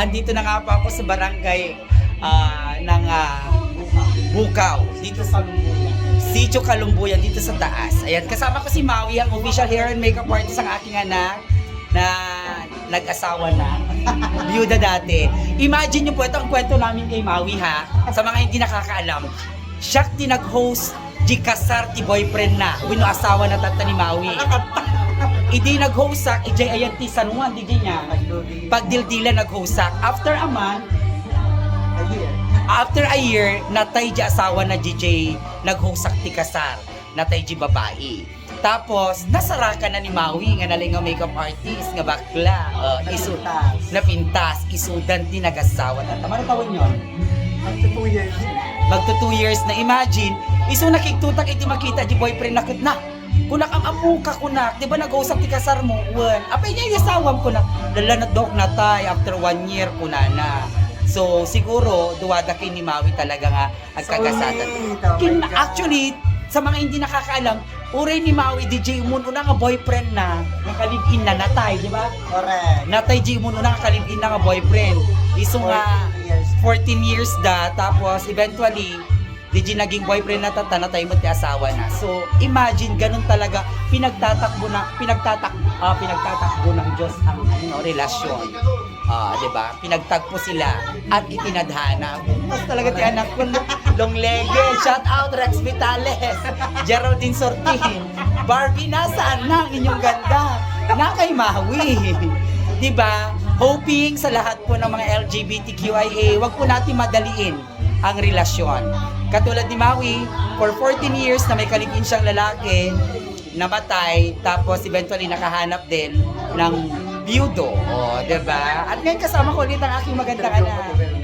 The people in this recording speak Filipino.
andito na nga po ako sa barangay ah, ng ah, Bukaw, dito sa Sitio Kalumbuyan, dito sa taas. Ayan, kasama ko si Maui, ang official hair and makeup artist ng aking anak na nag-asawa na. Byuda dati. Imagine nyo po, ito ang kwento namin kay Maui ha. Sa mga hindi nakakaalam. Siya nag-host di kasar ti boyfriend na. Wino asawa na tata ni Maui. Idi nag-host sak, ijay ayan ti San Juan, di niya. Pagdildila nag-host sak. After a month, After a year, natay di asawa na DJ naghusak ti kasar. Natay di babae. Tapos, nasaraka na ni Maui nga naling nga makeup artist nga bakla. Uh, isu napintas, isudan ti nagasawa na. Tama na tawon yun? Magto two years na imagine, iso nakiktutak iti makita di boyfriend nakit na. Kunak ang amuka kunak, di ba nag-usap ti kasar mo? Wan. Apay niya yung asawam ko na. Lala na dok na tay after one year kuna na. So siguro duwada kay ni Maui talaga nga agkakasada. Kin actually sa mga hindi nakakaalam, uray ni Maui DJ Moon una nga boyfriend na, nakalibin na natay, di ba? Correct. Natay G Moon una nga kalibin na nga boyfriend. Iso nga 14 years da tapos eventually di di naging boyfriend na tata natay mo ti asawa na. So imagine ganun talaga pinagtatakbo na pinagtatak ah, pinagtatakbo ng Diyos ang ano relasyon. Ah, 'di ba? Pinagtagpo sila at itinadhana. Mas talaga ti anak ko long lege. Shout out Rex Vitales. Geraldine Sortin. Barbie nasaan na ang inyong ganda? Na kay Maui. 'Di ba? Hoping sa lahat po ng mga LGBTQIA, wag po natin madaliin ang relasyon. Katulad ni Maui, for 14 years na may kalibin siyang lalaki, namatay, tapos eventually nakahanap din ng biyudo. O, 'di ba? At ngayon kasama ko ulit ang aking magandang anak.